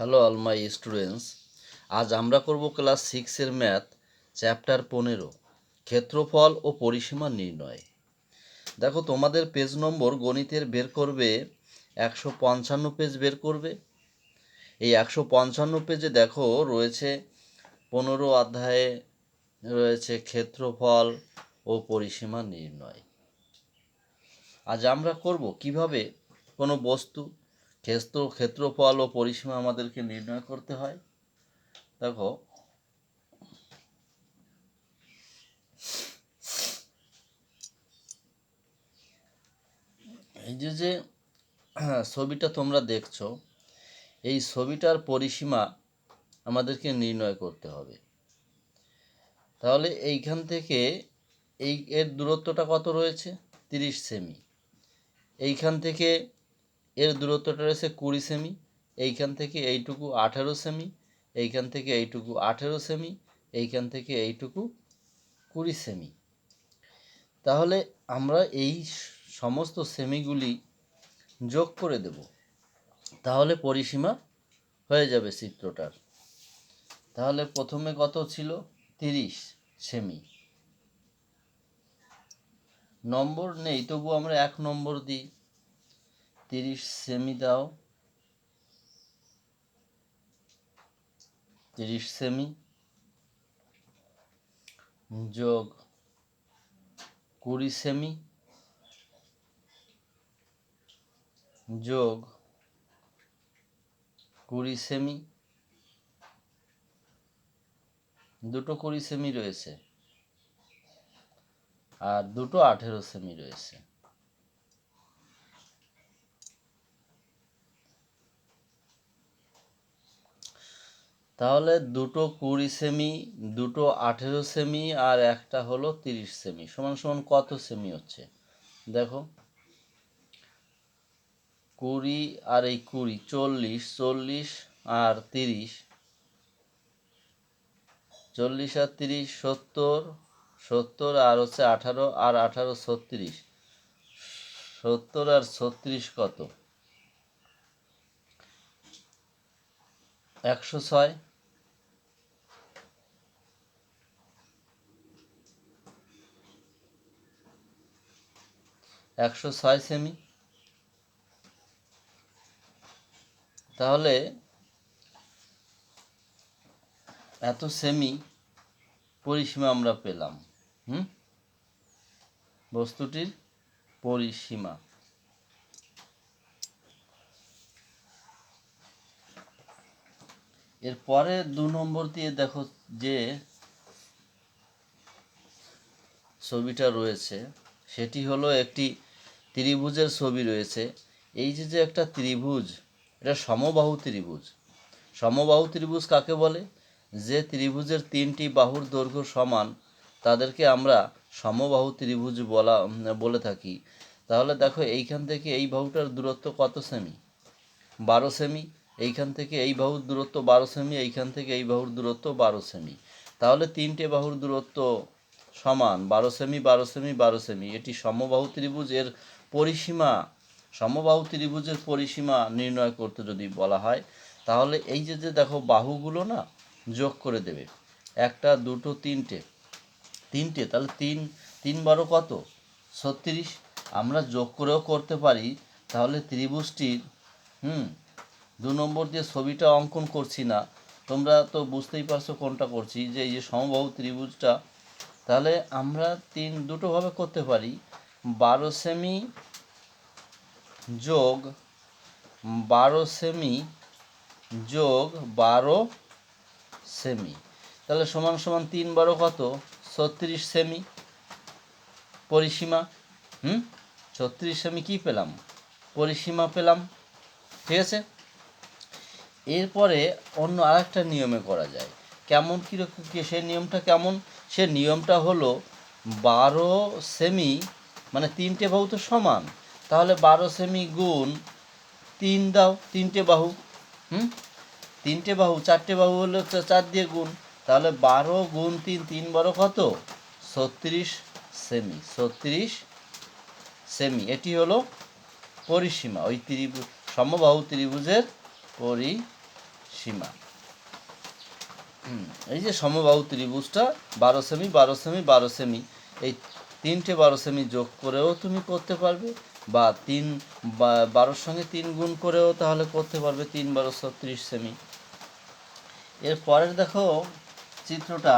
Hello all my students আজ আমরা করব ক্লাস সিক্সের ম্যাথ চ্যাপ্টার পনেরো, ক্ষেত্রফল ও পরিসীমা নির্ণয়। দেখো, তোমাদের পেজ নম্বর গণিতের বের করবে, একশো পঞ্চান্ন পেজ বের করবে। এই একশো পঞ্চান্ন পেজে দেখো, রয়েছে পনেরো অধ্যায়ে রয়েছে ক্ষেত্রফল ও পরিসীমা নির্ণয়। আজ আমরা করব কীভাবে কোনো বস্তু ক্ষেত্র, ক্ষেত্রফল ও পরিসীমা আমাদেরকে নির্ণয় করতে হয়। দেখো, এই যে যে ছবিটা তোমরা দেখছ, এই ছবিটার পরিসীমা আমাদেরকে নির্ণয় করতে হবে। তাহলে এইখান থেকে এই এর দূরত্বটা কত রয়েছে? তিরিশ সেমি। এইখান থেকে এর দূরত্বটা রয়েছে কুড়ি সেমি, এইখান থেকে এইটুকু আঠেরো সেমি, এইখান থেকে এইটুকু আঠেরো সেমি, এইখান থেকে এইটুকু কুড়ি সেমি। তাহলে আমরা এই সমস্ত সেমিগুলি যোগ করে দেব। তাহলে পরিসীমা হয়ে যাবে চিত্রটার। তাহলে প্রথমে কত ছিল? তিরিশ সেমি। নম্বর নেই তবু আমরা এক নম্বর দিই। তিরিশ সেমি দাও। তিরিশ সেমি। যোগ কুড়ি সেমি। যোগ কুড়ি সেমি। দুটো কুড়ি সেমি রয়েছে। আর দুটো আঠেরো সেমি রয়েছে। তাহলে দুটো কুড়ি সেমি দুটো আঠেরো সেমি আর একটা হলো তিরিশ সেমি সমান সমান কত সেমি হচ্ছে? দেখো। কুড়ি আর এই কুড়ি, চল্লিশ চল্লিশ আর তিরিশ, চল্লিশ আর তিরিশ, সত্তর সত্তর আর হচ্ছে আঠারো, আর আঠারো ছত্রিশ, সত্তর আর ছত্রিশ কত? একশো ছয়। একশো ছয় সেমি। তাহলে এত সেমি পরিসীমা আমরা পেলাম, হুম? বস্তুটির পরিসীমা। এরপরে দু নম্বর দিয়ে দেখো যে ছবিটা রয়েছে, সেটি হলো একটি ত্রিভুজের ছবি রয়েছে। এই যে যে একটা ত্রিভুজ, এটা সমবাহু ত্রিভুজ। সমবাহু ত্রিভুজ কাকে বলে? যে ত্রিভুজের তিনটি বাহুর দৈর্ঘ্য সমান, তাদেরকে আমরা সমবাহু ত্রিভুজ বলা, বলে থাকি। তাহলে দেখো, এইখান থেকে এই বাহুটার দূরত্ব কত সেমি? বারো সেমি। এইখান থেকে এই বাহুর দূরত্ব বারো সেমি, এইখান থেকে এই বাহুর দূরত্ব বারো সেমি। তাহলে তিনটে বাহুর দূরত্ব সমান, বারো সেমি বারো সেমি বারো সেমি। এটি সমবাহু ত্রিভুজ, এর পরিসীমা, সমবাহু ত্রিভুজের পরিসীমা নির্ণয় করতে যদি বলা হয়, তাহলে এই যে যে দেখো বাহুগুলো না যোগ করে দেবে, একটা, দুটো, তিনটে তিনটে, তাহলে তিন তিন বারো কত? ছত্রিশ। আমরা যোগ করেও করতে পারি, তাহলে ত্রিভুজটির, হুম, দু নম্বর দিয়ে ছবিটা অঙ্কন করছি না, তোমরা তো বুঝতেই পারছ কোনটা করছি, যে এই যে সমবাহু ত্রিভুজটা, তাহলে আমরা তিন দুটোভাবে করতে পারি বারো সেমি যোগ বারো সেমি যোগ বারো সেমি। তাহলে সমান সমান তিন বারো কত? ছত্রিশ সেমি। পরিসীমা, হুম? ছত্রিশ সেমি কী পেলাম? পরিসীমা পেলাম। ঠিক আছে? এরপরে অন্য আরেকটা নিয়মে করা যায়। কেমন কীরকম সে নিয়মটা কেমন? সে নিয়মটা হলো বারো সেমি মানে তিনটে বাহু তো সমান। তাহলে বারো সেমি গুণ তিন দাও, তিনটে বাহু, হুম? তিনটে বাহু, চারটে বাহু হলো চার দিয়ে গুণ। তাহলে বারো গুণ তিন তিন বারো কত? ছত্রিশ সেমি ছত্রিশ সেমি এটি হলো পরিসীমা, ওই ত্রিভুজ সমবাহু ত্রিভুজের পরিসীমা। এই যে সমবাহু ত্রিভুজটা, বারো সেমি বারো সেমি বারো সেমি এই তিনটে বারো সেমি যোগ করেও তুমি করতে পারবে, বা তিন বারোর সঙ্গে তিন গুণ করেও তাহলে করতে পারবে তিন বারো ছত্রিশ সেমি। এর পরের দেখো চিত্রটা।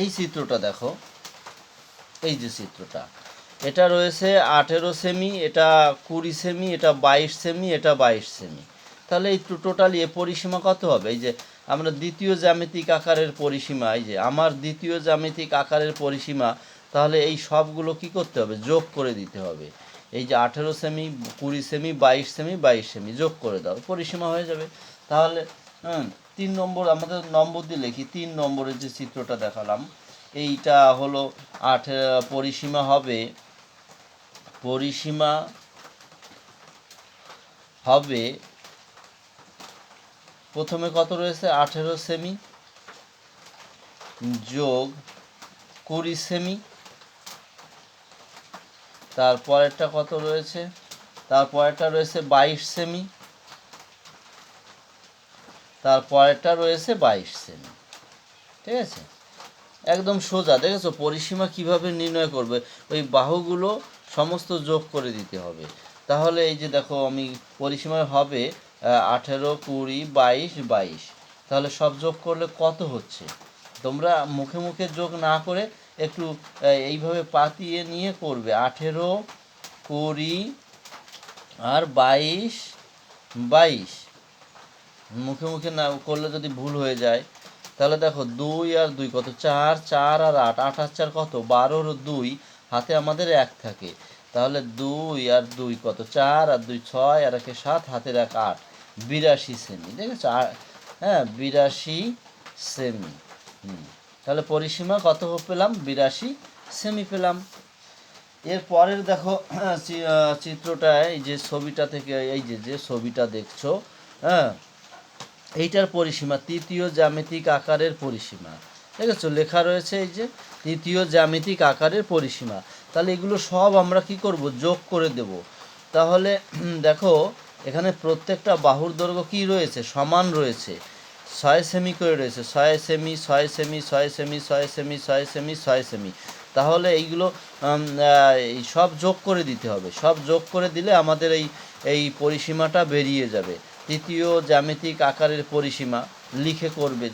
এই চিত্রটা দেখো, এই যে চিত্রটা। এটা রয়েছে আঠেরো সেমি, এটা কুড়ি সেমি, এটা বাইশ সেমি, এটা বাইশ সেমি। তাহলে এই টোটাল এ পরিসীমা কত হবে? এই যে আমরা দ্বিতীয় জ্যামিতিক আকারের পরিসীমা, এই যে আমার দ্বিতীয় জ্যামিতিক আকারের পরিসীমা, তাহলে এই সবগুলো কি করতে হবে? যোগ করে দিতে হবে। এই যে আঠেরো সেমি, কুড়ি সেমি, বাইশ সেমি বাইশ সেমি, যোগ করে দাও, পরিসীমা হয়ে যাবে। তাহলে তিন নম্বর, আমাদের নম্বর দিয়ে লিখি, তিন নম্বরের যে চিত্রটা দেখালাম, এইটা হলো আঠ, পরিসীমা হবে পরিসীমা হবে প্রথমে কত রয়েছে? আঠেরো সেমি যোগ কুড়ি সেমি। তারপরেরটা কত রয়েছে? তারপরেরটা রয়েছে বাইশ সেমি। তারপরেরটা রয়েছে বাইশ সেমি। ঠিক আছে? একদম সোজা। দেখেছ? পরিসীমা কীভাবে নির্ণয় করবে? ওই বাহুগুলো সমস্ত যোগ করে দিতে হবে। তাহলে এই যে দেখো, আমি পরিসীমা হবে আঠেরো, কুড়ি, বাইশ বাইশ। তাহলে সব যোগ করলে কত হচ্ছে? তোমরা মুখে মুখে যোগ না করে একটু এইভাবে পাতিয়ে নিয়ে করবে। আঠেরো, কুড়ি আর বাইশ বাইশ। মুখে মুখে না করলে যদি ভুল হয়ে যায়, তাহলে দেখো দুই আর দুই কত? চার চার আর আট। আট আর চার কত? বারোর দুই। হাতে আমাদের এক থাকে। তাহলে দুই আর দুই কত? চার আর দুই ছয় আর একে সাত। হাতের এক আট। বিরাশি সেমি দেখেছ? আ- হ্যাঁ বিরাশি সেমি হুম, তাহলে পরিসীমা কত পেলাম? বিরাশি সেমি পেলাম। এর পরের দেখো চিত্রটায় এই যে ছবিটা থেকে, এই যে যে ছবিটা দেখছ হ্যাঁ এইটার পরিসীমা, তৃতীয় জ্যামিতিক আকারের পরিসীমা। ঠিক আছে লেখা রয়েছে এই যে, তৃতীয় জ্যামিতিক আকারের পরিসীমা। তাহলে এগুলো সব আমরা কি করব? যোগ করে দেব। তাহলে, দেখো এখানে প্রত্যেকটা বাহুর দৈর্ঘ্য কি রয়েছে? সমান রয়েছে। ছয় সেমি করে রয়েছে। ছয় সেমি ছয় সেমি ছয় সেমি ছয় সেমি ছয় সেমি ছয় সেমি। তাহলে এইগুলো সব যোগ করে দিতে হবে। সব যোগ করে দিলে আমাদের এই এই পরিসীমাটা বেরিয়ে যাবে। তৃতীয় জ্যামিতিক আকারের পরিসীমা লিখে করবে।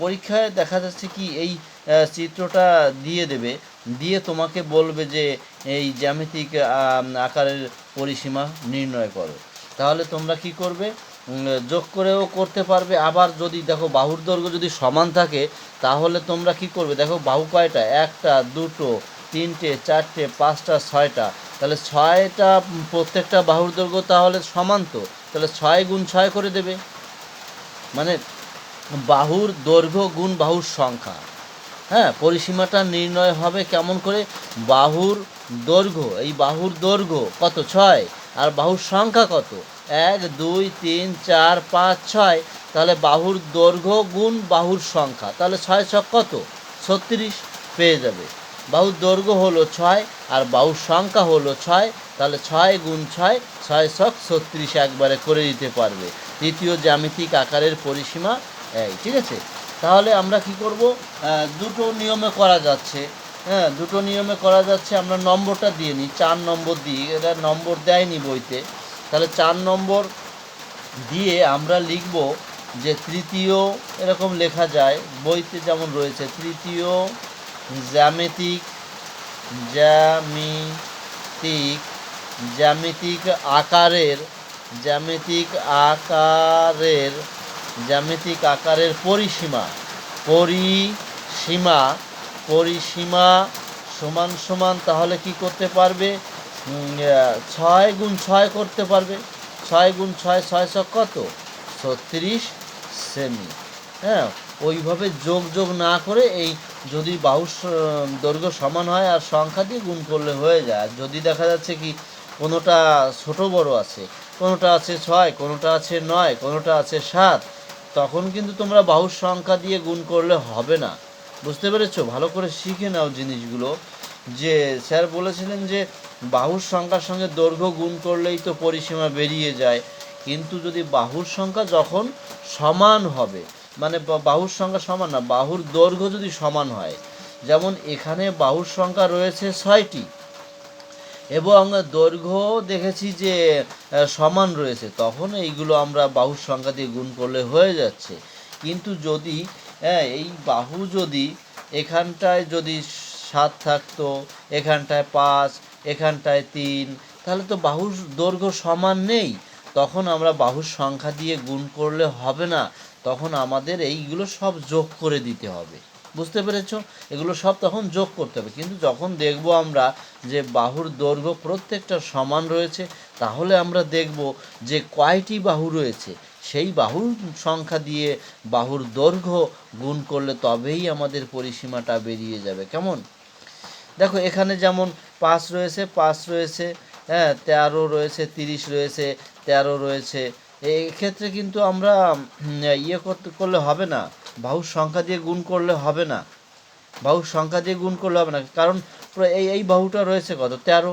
পরীক্ষায় দেখা যাচ্ছে কি এই চিত্রটা দিয়ে দেবে। দিয়ে তোমাকে বলবে যে এই জ্যামিতিক আকারের পরিসীমা নির্ণয় করো। তাহলে তোমরা কি করবে? যোগ করেও করতে পারবে। আবার যদি দেখো বাহুর দৈর্ঘ্য যদি সমান থাকে, তাহলে তোমরা কি করবে? দেখো বাহু কয়টা? একটা, দুটো, তিনটে, চারটে, পাঁচটা, ছয়টা। তাহলে ছয়টা প্রত্যেকটা বাহুর দৈর্ঘ্য তাহলে সমান তো? তাহলে ছয় গুণ ছয় করে দেবে। মানে বাহুর দৈর্ঘ্য গুণ বাহুর সংখ্যা। হ্যাঁ পরিসীমাটা নির্ণয় হবে কেমন করে? বাহুর দৈর্ঘ্য, এই বাহুর দৈর্ঘ্য কত? ছয়। আর বাহুর সংখ্যা কত? এক, দুই, তিন, চার, পাঁচ, ছয়। তাহলে বাহুর দৈর্ঘ্য গুণ বাহুর সংখ্যা। তাহলে ছয় ছক কত? ছত্রিশ পেয়ে যাবে। বাহুর দৈর্ঘ্য হলো ছয় আর বাহুর সংখ্যা হলো ছয়। তাহলে ছয় গুণ ছয় ছয় ছক ছত্রিশ একবারে করে দিতে পারবে। তৃতীয় জ্যামিতিক আকারের পরিসীমা এই, ঠিক আছে? তাহলে আমরা কি করব? দুটো নিয়মে করা যাচ্ছে। হ্যাঁ দুটো নিয়মে করা যাচ্ছে। আমরা নম্বরটা দিয়ে নিই, চার নম্বর দিই এটা নম্বর দেয়নি বইতে। তাহলে চার নম্বর দিয়ে আমরা লিখব যে তৃতীয় এরকম লেখা যায়, বইতে যেমন রয়েছে, তৃতীয় জ্যামিতিক জ্যামিতিক জ্যামিতিক আকারের জ্যামিতিক আকারের জ্যামিতিক আকারের পরিসীমা পরিসীমা পরিসীমা সমান সমান তাহলে কি করতে পারবে? ছয় গুণ ছয় করতে পারবে। ছয় গুণ ছয় ছয় ছক কত? ছত্রিশ সেমি। হ্যাঁ ওইভাবে যোগ যোগ না করে এই যদি বাহু দৈর্ঘ্য সমান হয় আর সংখ্যা দিয়ে গুণ করলে হয়ে যায়। আর যদি দেখা যাচ্ছে কি কোনোটা ছোট বড় আছে, কোনোটা আছে ছয়, কোনোটা আছে নয়, কোনোটা আছে সাত, তখন কিন্তু তোমরা বাহুর সংখ্যা দিয়ে গুণ করলে হবে না। বুঝতে পেরেছ? ভালো করে শিখে নাও জিনিসগুলো। যে স্যার বলেছিলেন যে বাহুর সংখ্যার সঙ্গে দৈর্ঘ্য গুণ করলেই তো পরিসীমা বেরিয়ে যায়। কিন্তু যদি বাহুর সংখ্যা যখন সমান হবে মানে বাহুর সংখ্যা সমান না বাহুর দৈর্ঘ্য যদি সমান হয় যেমন এখানে বাহুর সংখ্যা রয়েছে ছয়টি এবং দৈর্ঘ্য দেখেছি যে সমান রয়েছে তখন এইগুলো আমরা বাহুর সংখ্যা দিয়ে গুণ করলে হয়ে যাচ্ছে। কিন্তু যদি হ্যাঁ, এই বাহু যদি এখানটায় যদি সাত থাকতো এখানটায় পাঁচ এখানটায় তিন। তাহলে তো বাহুর দৈর্ঘ্য সমান নেই। তখন আমরা বাহুর সংখ্যা দিয়ে গুণ করলে হবে না। তখন আমাদের এইগুলো সব যোগ করে দিতে হবে। বুঝতে পেরেছ? এগুলো সব তখন যোগ করতে হবে। কিন্তু যখন দেখব আমরা যে বাহুর দৈর্ঘ্য প্রত্যেকটা সমান রয়েছে, তাহলে আমরা দেখব যে কয়টি বাহু রয়েছে। সেই বাহুর সংখ্যা দিয়ে বাহুর দৈর্ঘ্য গুণ করলে তবেই আমাদের পরিসীমাটা বেরিয়ে যাবে। কেমন? দেখো, এখানে যেমন পাঁচ রয়েছে পাঁচ রয়েছে হ্যাঁ তেরো রয়েছে, তিরিশ রয়েছে, তেরো রয়েছে। এক্ষেত্রে কিন্তু আমরা ইয়ে করতে, করলে হবে না। বাহুর সংখ্যা দিয়ে গুণ করলে হবে না। বাহুর সংখ্যা দিয়ে গুণ করলে হবে না। কারণ এই এই বাহুটা রয়েছে কত? তেরো।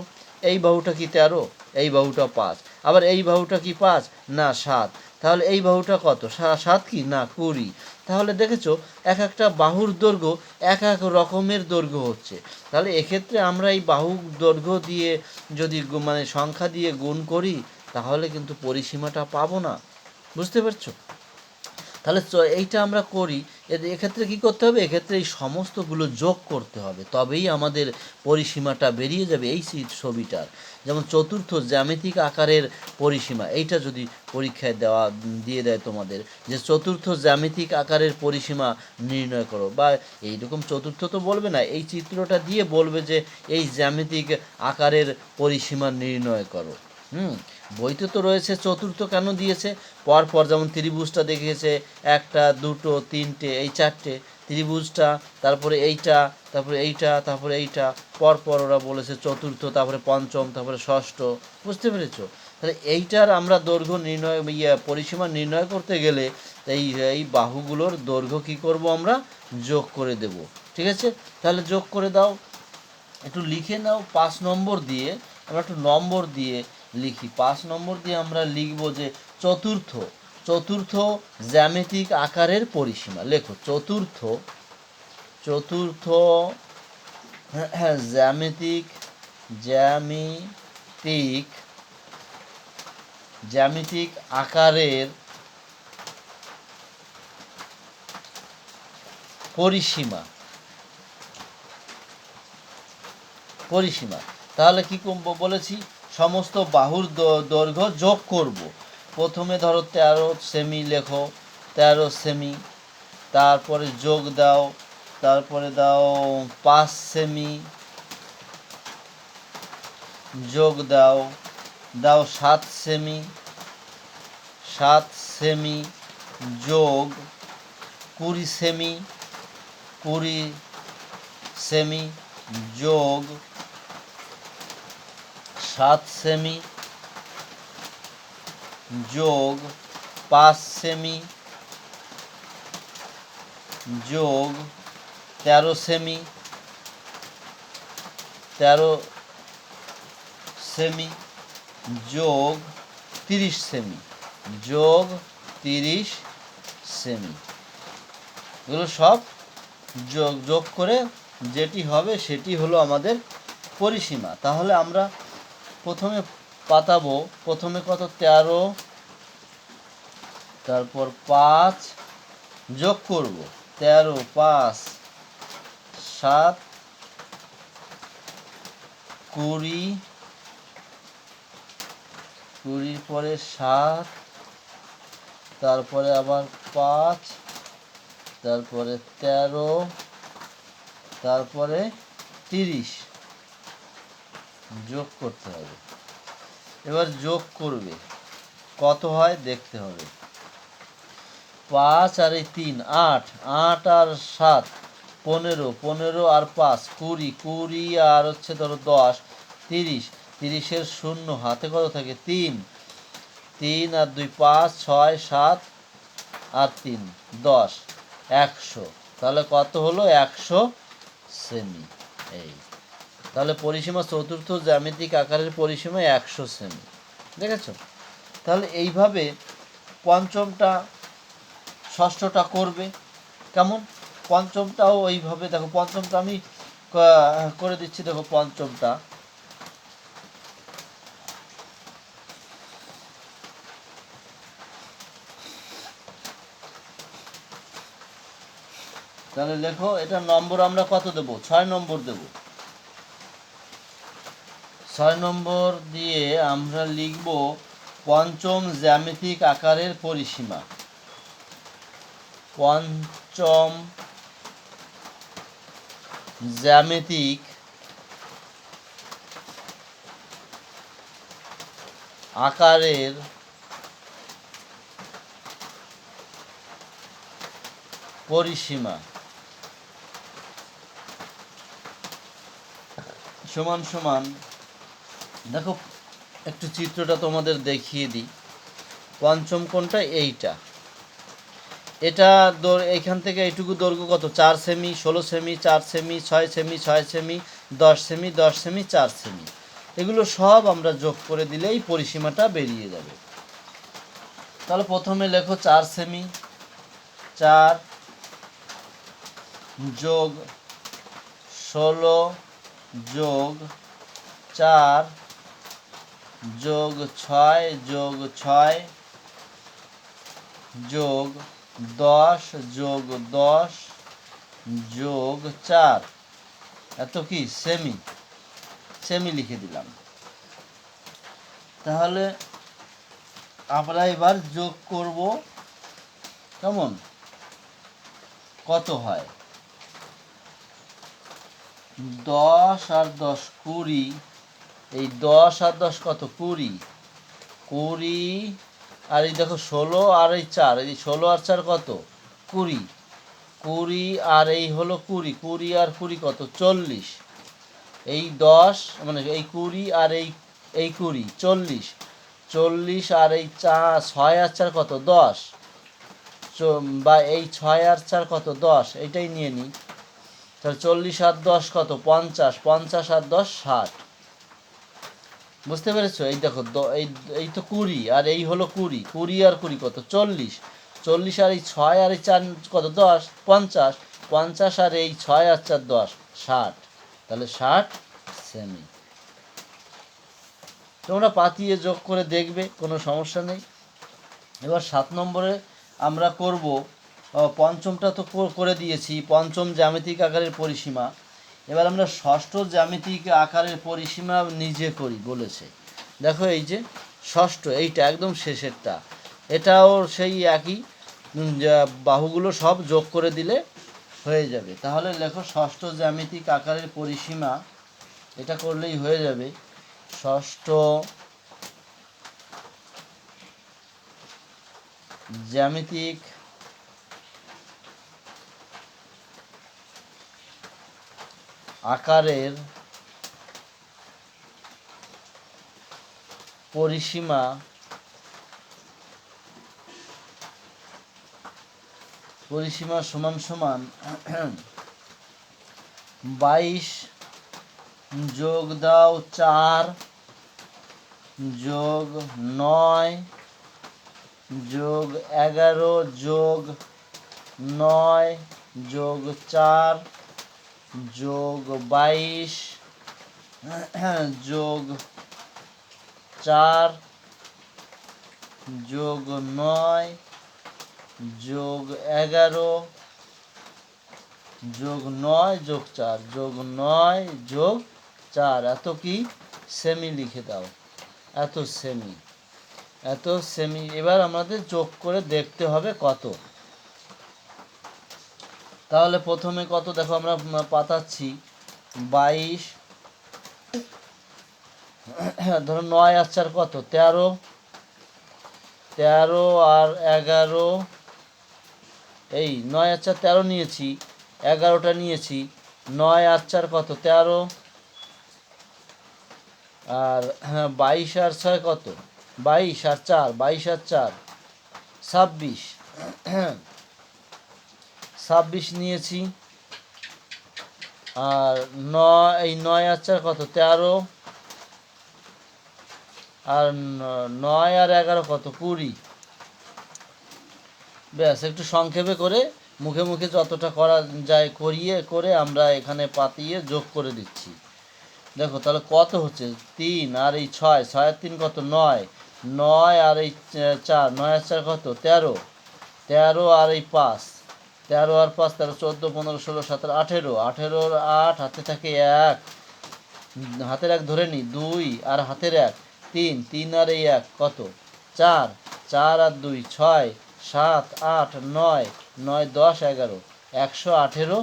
এই বাহুটা কি তেরো? এই বাহুটা পাঁচ। আবার এই বাহুটা কি পাঁচ? না, সাত। তাহলে এই বাহুটা কত? সাত কি? না, কুড়ি। তাহলে দেখেছ, এক একটা বাহুর দৈর্ঘ্য এক এক রকমের দৈর্ঘ্য হচ্ছে। তাহলে এক্ষেত্রে আমরা এই বাহু দৈর্ঘ্য দিয়ে যদি মানে সংখ্যা দিয়ে গুণ করি, তাহলে কিন্তু পরিসীমাটা পাবো না। বুঝতে পারছ? তাহলে এইটা আমরা করি এক্ষেত্রে কি করতে হবে? এক্ষেত্রে এই সমস্তগুলো যোগ করতে হবে। তবেই আমাদের পরিসীমাটা বেরিয়ে যাবে এই ছবিটার। যেমন চতুর্থ জ্যামিতিক আকারের পরিসীমা, এইটা যদি পরীক্ষায় দেওয়া, দিয়ে দেয় তোমাদের, যে চতুর্থ জ্যামিতিক আকারের পরিসীমা নির্ণয় করো, বা এইরকম চতুর্থ তো বলবে না, এই চিত্রটা দিয়ে বলবে যে এই জ্যামিতিক আকারের পরিসীমা নির্ণয় করো। হুম, বইতে তো রয়েছে চতুর্থ কেন দিয়েছে? পর পর যেমন ত্রিভুজটা দেখিয়েছে, একটা, দুটো, তিনটে, এই চারটে ত্রিভুজটা, তারপরে এইটা তারপরে এইটা তারপরে এইটা পর পর ওরা বলেছে চতুর্থ, তারপরে পঞ্চম, তারপরে ষষ্ঠ। বুঝতে পেরেছ? তাহলে এইটার আমরা দৈর্ঘ্য নির্ণয় ইয়ে পরিসীমা নির্ণয় করতে গেলে এই এই বাহুগুলোর দৈর্ঘ্য কী করব আমরা? যোগ করে দেব। ঠিক আছে? তাহলে যোগ করে দাও। একটু লিখে নাও পাঁচ নম্বর দিয়ে। আমরা একটু নম্বর দিয়ে লিখি। পাঁচ নম্বর দিয়ে আমরা লিখব যে চতুর্থ। চতুর্থ জ্যামিতিক আকারের পরিসীমা। লেখো, চতুর্থ চতুর্থ জ্যামিতিক জ্যামিতিক জ্যামিতিক আকারের পরিসীমা। পরিসীমা। তাহলে কি বলেছি? সমস্ত বাহুর দৈর্ঘ্য যোগ করব। প্রথমে ধরো তেরো সেমি লেখো, তেরো সেমি তারপরে যোগ দাও, তারপরে দাও পাঁচ সেমি যোগ দাও দাও সাত সেমি সাত সেমি যোগ কুড়ি সেমি কুড়ি সেমি যোগ সাত সেমি যোগ পাঁচ সেমি, যোগ তেরো সেমি তেরো সেমি, যোগ তিরিশ সেমি, যোগ তিরিশ সেমি। এগুলো সব যোগ যোগ করে যেটি হবে সেটি হলো আমাদের পরিসীমা। তাহলে আমরা প্রথমে পাতাবো। প্রথমে কত? তেরো। তারপর পাঁচ। যোগ করব। তেরো, পাঁচ, সাত, কুড়ি। কুড়ির পরে সাত। তারপরে আবার পাঁচ। তারপরে তেরো। তারপরে তিরিশ। যোগ করতে হবে। এবার যোগ করবে। কত হয়? দেখতে হবে। পাঁচ আর এই তিন, আট। আট আর সাত, পনেরো। পনেরো আর পাঁচ, কুড়ি। কুড়ি আর হচ্ছে ধরো দশ, তিরিশ। তিরিশের শূন্য, হাতে কত থাকে? তিন। তিন আর দুই, পাঁচ, ছয়, সাত আর তিন, দশ, একশো। তাহলে কত হলো? একশো সেমি এই। তাহলে পরিসীমা চতুর্থ জ্যামিতিক আকারের পরিসীমা একশো সেমি দেখেছ? তাহলে এইভাবে পঞ্চমটা ষষ্ঠটা করবে। কেমন? পঞ্চমটাও ওইভাবে দেখো পঞ্চমটা আমি করে দিচ্ছি, দেখো পঞ্চমটা তাহলে লেখো, এটা নম্বর আমরা কত দেব? ছয় নম্বর দেব। ছয় নম্বর দিয়ে আমরা লিখব পঞ্চম জ্যামিতিক আকারের পরিসীমা। পঞ্চম জ্যামিতিক আকারের পরিসীমা। সমান সমান দেখো, একটু চিত্রটা তোমাদের দেখিয়ে দিই। পঞ্চম কোণটা এইটা। এটা দৈর এইখান থেকে এইটুকু দৈর্ঘ্য কত? চার সেমি, ষোলো সেমি, চার সেমি, ছয় সেমি ছয় সেমি, দশ সেমি দশ সেমি, চার সেমি। এগুলো সব আমরা যোগ করে দিলেই পরিসীমাটা বেরিয়ে যাবে। তাহলে প্রথমে লেখো চার সেমি, চার যোগ ষোলো যোগ চার যোগ ছয় যোগ ছয়, যোগ দশ যোগ দশ, যোগ চার। এত কি? সেমি। সেমি লিখে দিলাম। তাহলে আমরা এবার যোগ করব। কেমন? কত হয়? দশ আর দশ কুড়ি এই দশ আর দশ কত? কুড়ি। কুড়ি, আর এই দেখো ষোলো আর এই চার, এই ষোলো আর চার কত? কুড়ি। কুড়ি আর এই হলো কুড়ি কুড়ি আর কুড়ি কত? চল্লিশ। এই দশ মানে এই কুড়ি আর এই এই কুড়ি, চল্লিশ। চল্লিশ আর এই চা ছয় আর চার কত? দশ। বা এই ছয় আর চার কত? দশ। এইটাই নিয়ে নিই। তাহলে চল্লিশ আর দশ কত? পঞ্চাশ। পঞ্চাশ আর দশ, ষাট। বুঝতে পেরেছ? এই দেখো এই তো কুড়ি, আর এই হলো কুড়ি। কুড়ি আর কুড়ি কত? চল্লিশ। চল্লিশ আর এই ছয় আর এই চার, কত? দশ। পঞ্চাশ। পঞ্চাশ আর এই ছয় আর চার, দশ। ষাট। তাহলে ষাট সেমি। তোমরা পাতিয়ে যোগ করে দেখবে, কোনো সমস্যা নেই। এবার সাত নম্বরে আমরা করব পঞ্চমটা তো করে দিয়েছি। পঞ্চম জ্যামিতিক আকারের পরিসীমা। এবার আমরা ষষ্ঠ জ্যামিতিক আকারের পরিসীমা নিজে করি, বলেছে। দেখো এই যে, ষষ্ঠ, এইটা একদম শেষেরটা। এটাও সেই একই বাহুগুলো সব যোগ করে দিলে হয়ে যাবে। তাহলে লেখো ষষ্ঠ জ্যামিতিক আকারের পরিসীমা, এটা করলেই হয়ে যাবে। ষষ্ঠ জ্যামিতিক আকারের পরিসীমা পরিসীমা সমান সমান বাইশ যোগ দাও চার যোগ নয় যোগ এগারো যোগ নয় যোগ চার যোগ বাইশ, যোগ চার, যোগ নয়, যোগ এগারো, যোগ নয়, যোগ চার, যোগ নয়, যোগ চার। এত কি? সেমি লিখে দাও। এত সেমি। এত সেমি। এবার আমাদের যোগ করে দেখতে হবে কত? তাহলে প্রথমে কত দেখো আমরা পাতাচ্ছি। বাইশ। ধরো নয় আর চার কত? তেরো। তেরো আর এগারো। এই নয় আর চার তেরো নিয়েছি। এগারোটা নিয়েছি। নয় আর চার কত? তেরো। আর হ্যাঁ বাইশ আর ছয় কত? বাইশ আর চার। বাইশ আর চার। ছাব্বিশ। ছাব্বিশ নিয়েছি। আর নয়, এই নয় আর চার কত? তেরো। আর নয় আর এগারো কত? কুড়ি। ব্যাস, একটু সংক্ষেপে করে মুখে মুখে যতটা করা যায় করিয়ে, করে আমরা এখানে পাতিয়ে যোগ করে দিচ্ছি। দেখো, তাহলে কত হচ্ছে? তিন আর এই ছয় ছয় তিন কত? নয়। নয় আর এই চার। নয় আর চার কত? তেরো। তেরো আর এই পাঁচ। তেরো আর পাঁচ, তেরো, চোদ্দ, পনেরো, ষোলো, সতেরো, আঠেরো। আঠেরোর আট, হাতে থাকে এক। হাতের এক ধরে নি, দুই আর হাতের এক, তিন। তিন আর এই এক, কত? চার। চার আর দুই, ছয়। সাত, আট, নয়। নয়, দশ, এগারো। একশো আঠেরো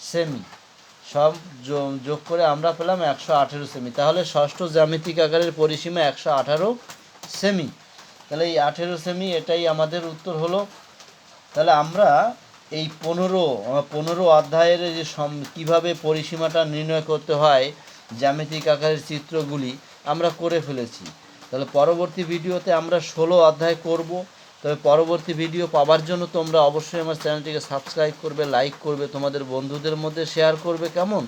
সেমি। সব যোগ করে আমরা পেলাম একশো আঠেরো সেমি। তাহলে ষষ্ঠ জ্যামিতিক আকারের পরিসীমা একশো আঠারো সেমি। তাহলে এই আঠেরো সেমি এটাই আমাদের উত্তর হলো তাহলে আমরা এই পনেরো পনেরো অধ্যায়ের যে সম, কীভাবে পরিসীমাটা নির্ণয় করতে হয়, জ্যামিতিক আকারের চিত্রগুলি আমরা করে ফেলেছি। তাহলে পরবর্তী ভিডিওতে আমরা ষোলো অধ্যায় করব। তবে পরবর্তী ভিডিও পাওয়ার জন্য তোমরা অবশ্যই আমার চ্যানেলটিকে সাবস্ক্রাইব করবে, লাইক করবে, তোমাদের বন্ধুদের মধ্যে শেয়ার করবে, কেমন?